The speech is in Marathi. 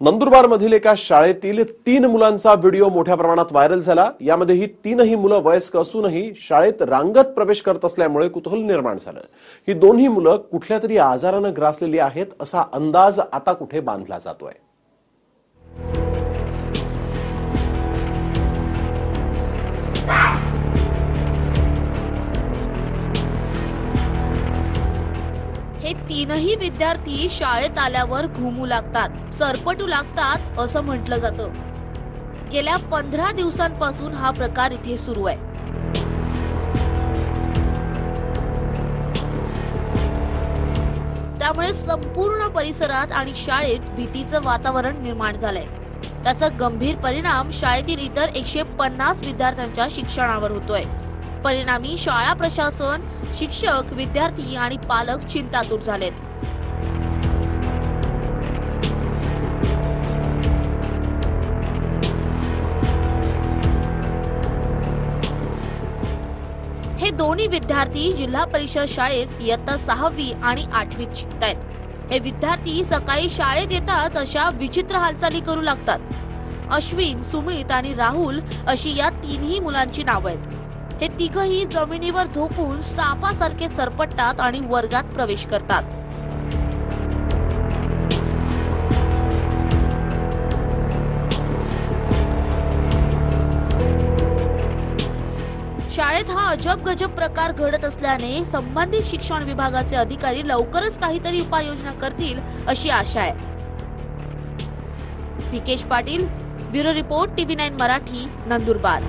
नंदुरबार मधील एका शाळेतील तीन मुलांचा व्हिडिओ मोठ्या प्रमाणात व्हायरल झाला. यामध्ये ही तीनही मुलं वयस्क असूनही शाळेत रांगत प्रवेश करत असल्यामुळे कुतूहल निर्माण झालं. ही दोन्ही मुलं कुठल्या तरी आजारानं ग्रासलेली आहेत असा अंदाज आता कुठे बांधला जातोय. तीनही विद्यार्थी शाळेत आल्यावर घुमू लागतात सरपटू लागतात असं म्हटलं जातं. गेल्या पंधरा दिवसांपासून हा प्रकार इथे सुरू आहे. त्यामुळे संपूर्ण परिसरात आणि शाळेत भीतीचं वातावरण निर्माण झालंय. त्याचा गंभीर परिणाम शाळेतील इतर एकशे पन्नास विद्यार्थ्यांच्या शिक्षणावर होतोय. परिणामी शाळा प्रशासन शिक्षक विद्यार्थी आणि पालक चिंतातूर झालेत. हे दोन्ही विद्यार्थी जिल्हा परिषद शाळेत इयत्ता सहावी आणि आठवीत शिकतायत. हे विद्यार्थी सकाळी शाळेत येताच अशा विचित्र हालचाली करू लागतात. अश्विन सुमित आणि राहुल अशी या तिन्ही मुलांची नावं आहेत. हे तिघही जमिनीवर झोपून सापासारखे सरपटतात आणि वर्गात प्रवेश करतात. शाळेत हा अजब गजब प्रकार घडत असल्याने संबंधित शिक्षण विभागाचे अधिकारी लवकरच काहीतरी उपाययोजना करतील अशी आशा आहे. Vikesh Patil bureau report TV nine Marathi Nandurbar.